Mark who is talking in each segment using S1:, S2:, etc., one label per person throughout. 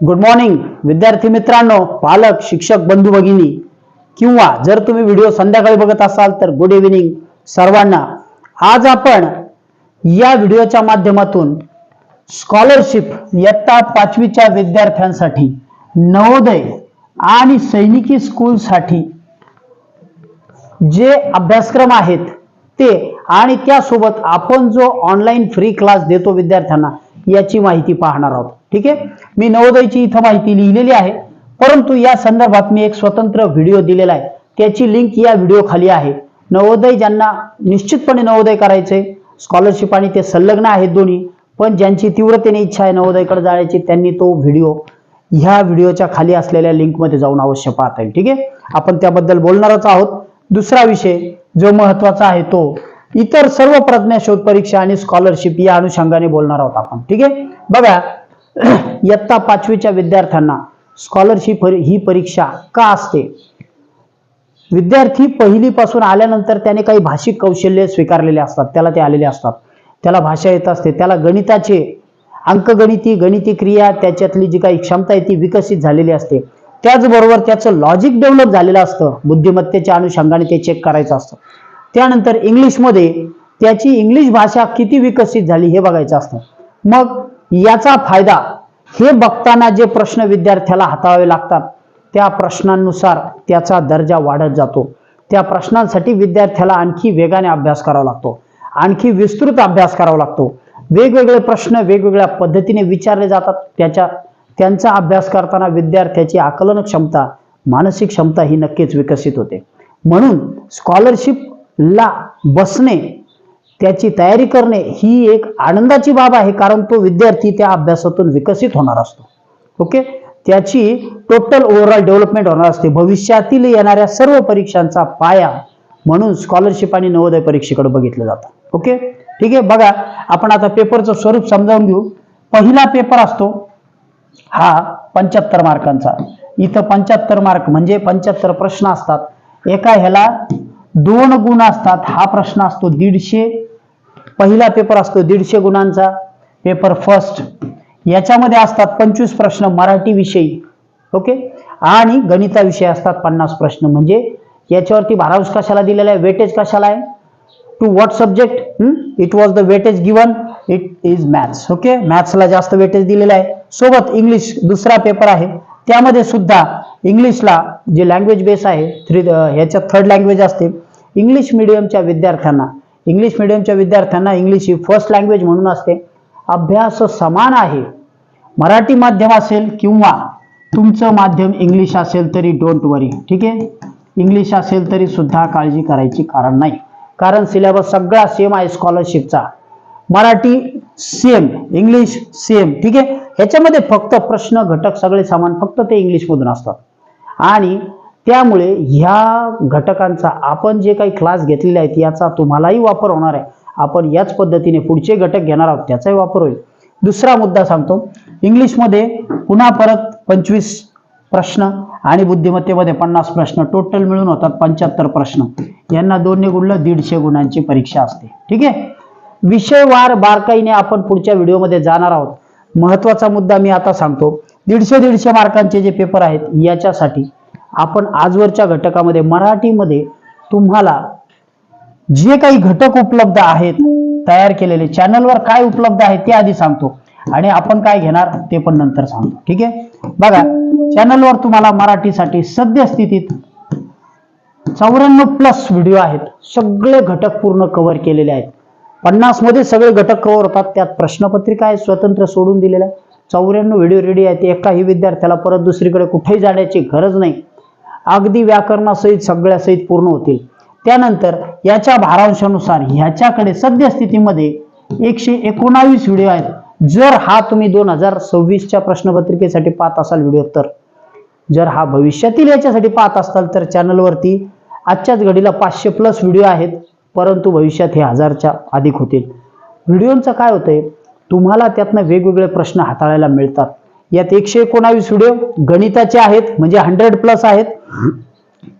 S1: Good morning विद्यार्थी मित्रांनो पालक शिक्षक बंधू भगिनी. किंवा जर तुम्ही व्हिडिओ संध्याकाळी बघत असाल तर गुड इव्हिनिंग सर्वांना. आज आपण या व्हिडिओच्या माध्यमातून स्कॉलरशिप इयत्ता पाचवीच्या विद्यार्थ्यांसाठी नवोदय आणि सैनिकी स्कूलसाठी जे अभ्यासक्रम आहेत ते आणि त्यासोबत आपण जो ऑनलाईन फ्री क्लास देतो विद्यार्थ्यांना याची माहिती पाहणार आहोत. ठीक आहे? मी नवोदयची इथं माहिती लिहिलेली आहे. परंतु या संदर्भात मी एक स्वतंत्र व्हिडिओ दिलेला आहे. त्याची लिंक या व्हिडिओ खाली आहे. नवोदय ज्यांना निश्चितपणे नवोदय करायचंय स्कॉलरशिप आणि ते संलग्न आहेत दोन्ही पण ज्यांची तीव्रतेने इच्छा आहे नवोदयकडे जाण्याची त्यांनी तो व्हिडिओ ह्या व्हिडिओच्या खाली असलेल्या लिंकमध्ये जाऊन अवश्य पाहता येईल. ठीक आहे? आपण त्याबद्दल बोलणारच आहोत. दुसरा विषय जो महत्त्वाचा आहे तो इतर सर्व प्रज्ञा शोध परीक्षा आणि स्कॉलरशिप या अनुषंगाने बोलणार आहोत आपण. ठीक आहे? बघा इयत्ता पाचवीच्या विद्यार्थ्यांना स्कॉलरशिप ही परीक्षा का असते? विद्यार्थी पहिलीपासून आल्यानंतर त्याने काही भाषिक कौशल्य स्वीकारलेले असतात. त्याला ते आलेले असतात. त्याला भाषा येत असते. त्याला गणिताचे अंकगणिती गणिती क्रिया त्याच्यातली जी काही क्षमता आहे ती विकसित झालेली असते. त्याचबरोबर त्याचं लॉजिक डेव्हलप झालेलं असतं. बुद्धिमत्तेच्या अनुषंगाने ते चेक करायचं असतं. त्यानंतर इंग्लिशमध्ये त्याची इंग्लिश भाषा किती विकसित झाली हे बघायचं असतं. मग याचा फायदा हे बघताना जे प्रश्न विद्यार्थ्याला हाताळावे लागतात त्या प्रश्नांनुसार त्याचा दर्जा वाढत जातो. त्या प्रश्नांसाठी विद्यार्थ्याला आणखी वेगाने अभ्यास करावा लागतो आणखी विस्तृत अभ्यास करावा लागतो. वेगवेगळे प्रश्न वेगवेगळ्या पद्धतीने विचारले जातात. त्याच्या त्यांचा अभ्यास करताना विद्यार्थ्याची आकलन क्षमता मानसिक क्षमता ही नक्कीच विकसित होते. म्हणून स्कॉलरशिप ला बसणे त्याची तयारी करणे ही एक आनंदाची बाब आहे कारण तो विद्यार्थी त्या अभ्यासातून विकसित होणार असतो. ओके? त्याची टोटल ओव्हरऑल डेव्हलपमेंट होणार असते. भविष्यातील येणाऱ्या सर्व परीक्षांचा पाया म्हणून स्कॉलरशिप आणि नवोदय परीक्षेकडे बघितलं जातं. ओके? ठीक आहे? बघा आपण आता पेपरचं स्वरूप समजावून घेऊ. पहिला पेपर असतो हा पंच्याहत्तर मार्कांचा इथं पंच्याहत्तर मार्क म्हणजे पंच्याहत्तर प्रश्न असतात. एका ह्याला दोन गुण असतात. हा प्रश्न असतो दीडशे. पहिला पेपर असतो दीडशे गुणांचा. पेपर फर्स्ट याच्यामध्ये असतात पंचवीस प्रश्न मराठी विषयी. ओके आणि गणिता विषय असतात पन्नास प्रश्न. म्हणजे याच्यावरती भारांश कशाला दिलेला आहे? वेटेज कशाला आहे? To what subject it was the weightage given it is maths okay मॅथ्सला जास्त वेटेज दिलेला आहे. सोबत इंग्लिश दुसरा पेपर आहे. त्यामध्ये सुद्धा इंग्लिशला जे लँग्वेज बेस आहे थ्री ह्याच्यात थर्ड लँग्वेज असते. इंग्लिश मिडियमच्या विद्यार्थ्यांना. इंग्लिश मिडियमच्या विद्यार्थ्यांना इंग्लिश ही फर्स्ट लँग्वेज म्हणून असते. अभ्यास समान आहे. मराठी माध्यम असेल किंवा तुमचं माध्यम इंग्लिश असेल तरी डोंट वरी ठीक आहे? इंग्लिश असेल तरी सुद्धा काळजी करायची कारण नाही. कारण सिलेबस सगळा सेम आहे स्कॉलरशिपचा मराठी सेम इंग्लिश सेम ठीक आहे? ह्याच्यामध्ये फक्त प्रश्न घटक सगळे समान. फक्त ते इंग्लिशमधून असतात. आणि त्यामुळे ह्या घटकांचा आपण जे काही क्लास घेतलेले आहेत याचा तुम्हालाही वापर होणार आहे. आपण याच पद्धतीने पुढचे घटक घेणार आहोत त्याचाही वापर होईल. दुसरा मुद्दा सांगतो. इंग्लिशमध्ये पुन्हा परत पंचवीस प्रश्न आणि बुद्धिमत्तेमध्ये पन्नास प्रश्न टोटल मिळून होतात पंच्याहत्तर प्रश्न. यांना दोन्ही गुणलं दीडशे गुणांची परीक्षा असते. ठीक आहे? विषयवार बारकाईने आपण पुढच्या व्हिडिओमध्ये जाणार आहोत. महत्त्वाचा मुद्दा मी आता सांगतो. दीडशे दीडशे मार्कांचे जे पेपर आहेत याच्यासाठी आपण आजवरच्या घटकामध्ये मराठीमध्ये तुम्हाला जे काही घटक उपलब्ध आहेत तयार केलेले चॅनलवर काय उपलब्ध आहे ते आधी सांगतो. आणि आपण काय घेणार ते पण नंतर सांगतो. ठीक आहे? बघा चॅनलवर तुम्हाला मराठीसाठी सद्यस्थितीत चौऱ्याण्णव प्लस व्हिडिओ आहेत. सगळे घटक पूर्ण कव्हर केलेले आहेत. पन्नासमध्ये सगळे घटक कव्हर होतात. त्यात प्रश्नपत्रिका आहे स्वतंत्र सोडून दिलेल्या आहे चौऱ्याण्णव व्हिडिओ रेडी आहेत. एकाही विद्यार्थ्याला परत दुसरीकडे कुठेही जाण्याची गरज नाही. अगदी व्याकरणासहित सगळ्यासहित पूर्ण होतील. त्यानंतर याच्या भारांशानुसार ह्याच्याकडे सद्यस्थितीमध्ये एकशे एकोणावीस व्हिडिओ आहेत. जर हा तुम्ही दोन हजार सव्वीसच्या प्रश्नपत्रिकेसाठी पाहत असाल व्हिडिओ तर जर हा भविष्यातील याच्यासाठी पाहत असाल तर चॅनलवरती आजच्याच घडीला पाचशे प्लस व्हिडिओ आहेत परंतु भविष्यात हे हजारच्या अधिक होतील. व्हिडिओचं काय होतंय? तुम्हाला त्यातनं वेगवेगळे प्रश्न हाताळायला मिळतात. यात एकशे एकोणावीस व्हिडिओ गणिताचे आहेत म्हणजे हंड्रेड प्लस आहेत.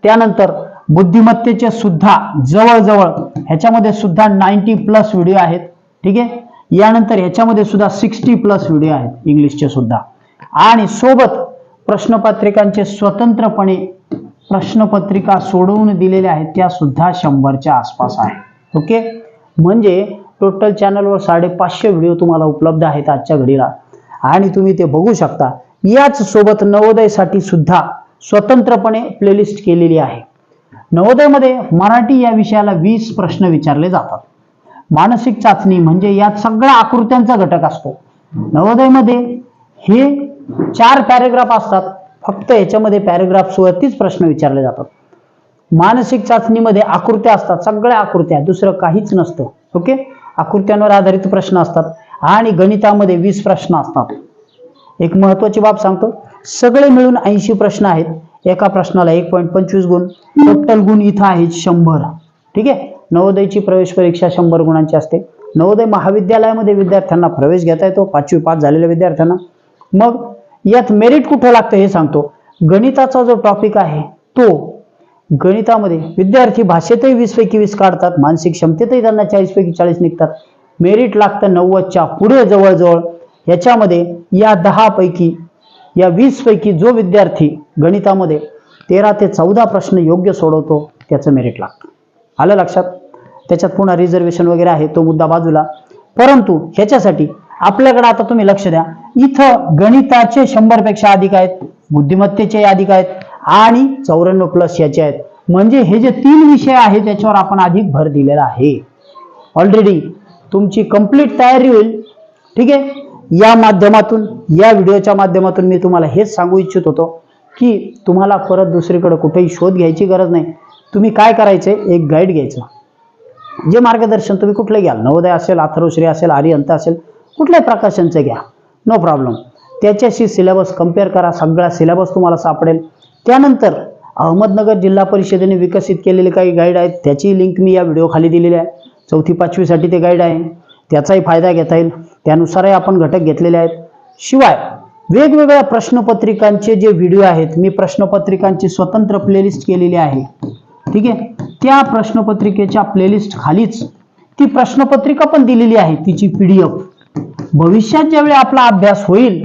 S1: त्यानंतर बुद्धिमत्तेचे सुद्धा जवळजवळ ह्याच्यामध्ये सुद्धा नाईन्टी प्लस व्हिडिओ आहेत ठीक आहे? यानंतर ह्याच्यामध्ये सुद्धा सिक्स्टी प्लस व्हिडिओ आहेत इंग्लिशचे सुद्धा. आणि सोबत प्रश्नपत्रिकांचे स्वतंत्रपणे प्रश्नपत्रिका सोडवून दिलेल्या आहेत त्या सुद्धा शंभरच्या आसपास आहे ओके? म्हणजे टोटल चॅनलवर साडेपाचशे व्हिडिओ तुम्हाला उपलब्ध आहेत आजच्या घडीला. आणि तुम्ही ते बघू शकता. याच सोबत नवोदयसाठी सुद्धा स्वतंत्रपणे प्लेलिस्ट केलेली आहे. नवोदयमध्ये मराठी या विषयाला वीस प्रश्न विचारले जातात. मानसिक चाचणी म्हणजे यात सगळ्या आकृत्यांचा घटक असतो. नवोदयमध्ये हे चार पॅरेग्राफ असतात. फक्त याच्यामध्ये पॅरेग्राफवरतीच प्रश्न विचारले जातात. मानसिक चाचणीमध्ये आकृत्या असतात. सगळ्या आकृत्या दुसरं काहीच नसतं. ओके आकृत्यांवर आधारित प्रश्न असतात. आणि गणितामध्ये वीस प्रश्न असतात. एक महत्वाची बाब सांगतो. सगळे मिळून ऐंशी प्रश्न आहेत. एका प्रश्नाला एक पॉईंट पंचवीस गुण टोटल गुण इथं आहेत शंभर. ठीक आहे? नवोदयची प्रवेश परीक्षा शंभर गुणांची असते. नवोदय महाविद्यालयामध्ये विद्यार्थ्यांना प्रवेश घेता येतो. पाचवी पास झालेल्या विद्यार्थ्यांना. मग यात मेरिट कुठं लागतं हे सांगतो. गणिताचा जो टॉपिक आहे तो गणितामध्ये विद्यार्थी भाषेतही वीस पैकी वीस काढतात. मानसिक क्षमतेतही त्यांना चाळीस पैकी चाळीस निघतात. मेरिट लागतं नव्वदच्या पुढे जवळजवळ. याच्यामध्ये या दहा पैकी या वीस पैकी जो विद्यार्थी गणितामध्ये तेरा ते चौदा प्रश्न योग्य सोडवतो त्याचं मेरिट लागतं. आलं लक्षात? त्याच्यात पुन्हा रिझर्वेशन वगैरे आहे तो मुद्दा बाजूला. परंतु ह्याच्यासाठी आपल्याकडे आता तुम्ही लक्ष द्या इथं गणिताचे शंभरपेक्षा अधिक आहेत बुद्धिमत्तेचे अधिक आहेत आणि चौऱ्याण्णव प्लस याचे आहेत. म्हणजे हे जे तीन विषय आहेत त्याच्यावर आपण अधिक भर दिलेला आहे. ऑलरेडी तुमची कंप्लीट तयारी होईल. ठीक आहे? या माध्यमातून या व्हिडिओच्या माध्यमातून मी तुम्हाला हेच सांगू इच्छित होतो की तुम्हाला परत दुसरीकडे कुठेही शोध घ्यायची गरज नाही. तुम्ही काय करायचे? एक गाईड घ्यायचं. जे मार्गदर्शन तुम्ही कुठले घ्याल? नवोदय असेल अथर्वश्री असेल आर्यंत असेल कुठल्याही प्रकाशनचं घ्या. नो प्रॉब्लेम त्याच्याशी सिलेबस कंपेअर करा. सगळा सिलेबस तुम्हाला सापडेल. त्यानंतर अहमदनगर जिल्हा परिषदेने विकसित केलेले काही गाईड आहेत. त्याची लिंक मी या व्हिडिओ खाली दिलेली आहे. चौथी पाचवीसाठी ते गाईड आहे. त्याचाही फायदा घेता येईल. त्यानुसारही आपण घटक घेतलेले आहेत. शिवाय वेगवेगळ्या प्रश्नपत्रिकांचे जे व्हिडिओ आहेत मी प्रश्नपत्रिकांची स्वतंत्र प्लेलिस्ट केलेली आहे. ठीक आहे? त्या प्रश्नपत्रिकेच्या प्लेलिस्ट खालीच ती प्रश्नपत्रिका पण दिलेली आहे तिची पीडीएफ भविष्यात ज्यावेळी आपला अभ्यास होईल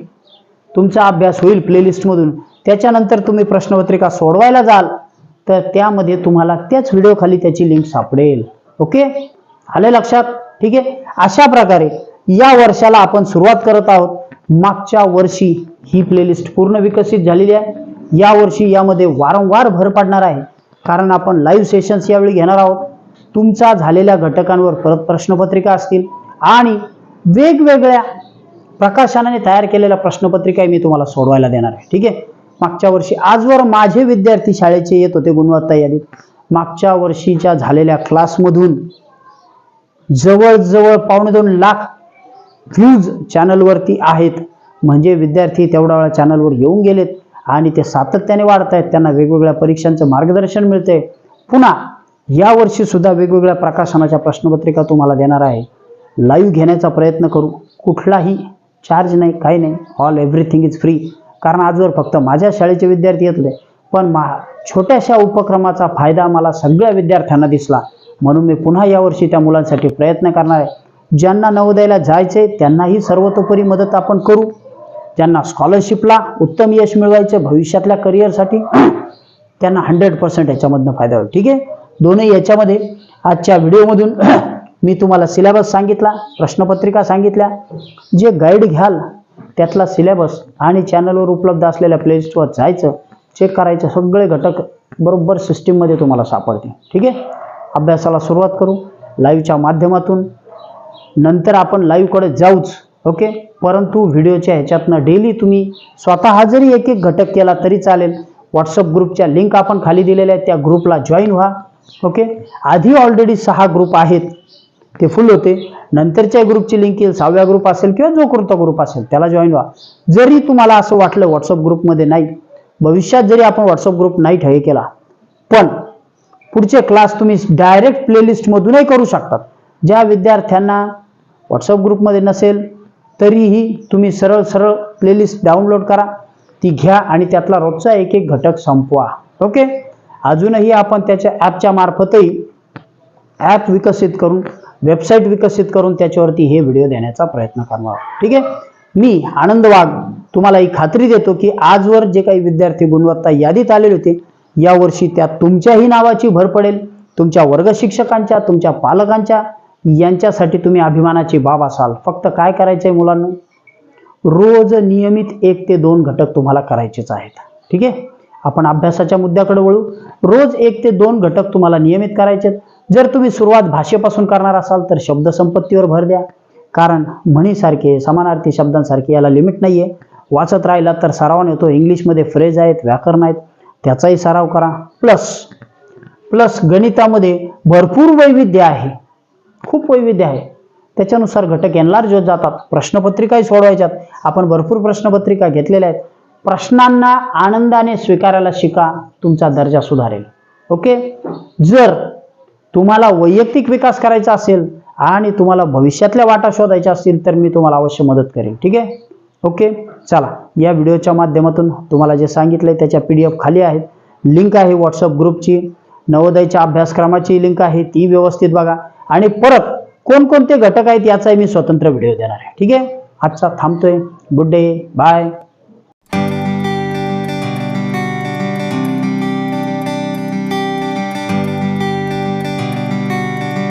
S1: तुमचा अभ्यास होईल प्लेलिस्टमधून त्याच्यानंतर तुम्ही प्रश्नपत्रिका सोडवायला जाल तर त्यामध्ये तुम्हाला त्याच व्हिडिओ खाली त्याची लिंक सापडेल. ओके आले लक्षात? ठीक आहे? अशा प्रकारे या वर्षाला आपण सुरुवात करत आहोत. मागच्या वर्षी ही प्लेलिस्ट पूर्ण विकसित झालेली आहे. या वर्षी यामध्ये वारंवार भर पडणार आहे. कारण आपण लाईव्ह सेशन्स यावेळी घेणार आहोत. तुमचा झालेल्या घटकांवर परत प्रश्नपत्रिका असतील. आणि वेगवेगळ्या प्रकाशनाने तयार केलेल्या प्रश्नपत्रिका मी तुम्हाला सोडवायला देणार आहे. ठीक आहे? मागच्या वर्षी आजवर माझे विद्यार्थी शाळेचे येत होते गुणवत्ता यादीत. मागच्या वर्षीच्या झालेल्या क्लासमधून जवळजवळ पावणे दोन लाख व्ह्यूज चॅनलवरती आहेत. म्हणजे विद्यार्थी तेवढ्या वेळा चॅनलवर येऊन गेलेत आणि ते सातत्याने वाढत आहेत. त्यांना वेगवेगळ्या परीक्षांचं मार्गदर्शन मिळते पुन्हा यावर्षी सुद्धा वेगवेगळ्या प्रकाशनाच्या प्रश्नपत्रिका तुम्हाला देणार आहे. लाईव्ह घेण्याचा प्रयत्न करू. कुठलाही चार्ज नाही काही नाही. ऑल एव्हरीथिंग इज फ्री कारण आजवर फक्त माझ्या शाळेचे विद्यार्थी येत होते पण मा छोट्याशा उपक्रमाचा फायदा मला सगळ्या विद्यार्थ्यांना दिसला. म्हणून मी पुन्हा यावर्षी त्या मुलांसाठी प्रयत्न करणार आहे. ज्यांना नवोदयाला जायचे त्यांनाही सर्वतोपरी मदत आपण करू. ज्यांना स्कॉलरशिपला उत्तम यश मिळवायचं भविष्यातल्या करिअरसाठी त्यांना हंड्रेड पर्सेंट याच्यामधनं फायदा होईल. ठीक आहे? दोन्ही याच्यामध्ये आजच्या व्हिडिओमधून मी तुम्हाला सिलेबस सांगितला प्रश्नपत्रिका सांगितल्या. जे गाईड घ्याल त्यातला सिलेबस आणि चॅनलवर उपलब्ध असलेल्या प्लेलिस्टवर जायचं चेक करायचं सगळे घटक बरोबर सिस्टीममध्ये तुम्हाला सापडते ठीक आहे? अभ्यासाला सुरुवात करू लाईव्हच्या माध्यमातून. नंतर आपण लाईव्हकडे जाऊच ओके परंतु व्हिडिओच्या ह्याच्यातनं डेली तुम्ही स्वतः जरी एक एक घटक केला तरी चालेल. व्हॉट्सअप ग्रुपच्या लिंक आपण खाली दिलेल्या आहेत त्या ग्रुपला जॉईन व्हा ओके आधी ऑलरेडी सहा ग्रुप आहेत ते फुल होते. नंतरच्या ग्रुपची लिंक येईल सहाव्या ग्रुप असेल किंवा जो कोणता ग्रुप असेल त्याला जॉईन व्हा. जरी तुम्हाला असं वाटलं व्हॉट्सअप ग्रुपमध्ये नाही भविष्यात जरी आपण व्हॉट्सअप ग्रुप नाही ठे केला पण पुढचे क्लास तुम्ही डायरेक्ट प्लेलिस्टमधूनही करू शकतात ज्या विद्यार्थ्यांना व्हॉट्सअप ग्रुपमध्ये नसेल तरीही तुम्ही सरळ सरळ प्लेलिस्ट डाउनलोड करा. ती घ्या आणि त्यातला रोजचा एक एक घटक संपवा. ओके अजूनही आपण त्याच्या ॲपच्या मार्फतही ॲप विकसित करून वेबसाईट विकसित करून त्याच्यावरती हे व्हिडिओ देण्याचा प्रयत्न करणार ठीक आहे? मी आनंद वाघ तुम्हाला ही खात्री देतो की आजवर जे काही विद्यार्थी गुणवत्ता यादीत आलेले होते यावर्षी त्यात तुमच्याही नावाची भर पडेल. तुमच्या वर्ग शिक्षकांच्या तुमच्या पालकांच्या यांच्यासाठी तुम्ही अभिमानाची बाब असाल. फक्त काय करायचं आहे मुलांना? रोज नियमित एक ते दोन घटक तुम्हाला करायचेच आहेत. ठीक आहे? आपण अभ्यासाच्या मुद्द्याकडे वळू. रोज एक ते दोन घटक तुम्हाला नियमित करायचे आहेत. जर तुम्ही सुरुवात भाषेपासून करणार असाल तर शब्दसंपत्तीवर भर द्या. कारण म्हणीसारखे समानार्थी शब्दांसारखे याला लिमिट नाही आहे वाचत राहिला तर सरावाने येतो इंग्लिशमध्ये फ्रेज आहेत व्याकरण आहेत. त्याचाही सराव करा. प्लस प्लस गणितामध्ये भरपूर वैविध्य आहे. खूप वैविध्य आहे. त्याच्यानुसार घटक एनलार्ज होत जातात. प्रश्नपत्रिकाही सोडवायच्यात. आपण भरपूर प्रश्नपत्रिका घेतलेल्या आहेत. प्रश्नांना आनंदाने स्वीकारायला शिका. तुमचा दर्जा सुधारेल. ओके जर तुम्हाला वैयक्तिक विकास करायचा असेल आणि तुम्हाला भविष्यातल्या वाटा शोधायच्या असतील तर मी तुम्हाला अवश्य मदत करेन. ठीक आहे? ओके? चला या व्हिडिओच्या माध्यमातून तुम्हाला जे सांगितलं आहे त्याच्या पी डी एफ खाली आहेत. लिंक आहे व्हॉट्सअप ग्रुपची नवोदयच्या अभ्यासक्रमाची लिंक आहे ती व्यवस्थित बघा. आणि परत कोणकोणते घटक आहेत याचाही मी स्वतंत्र व्हिडिओ देणार आहे. ठीक आहे? आजचा थांबतोय. Good day bye.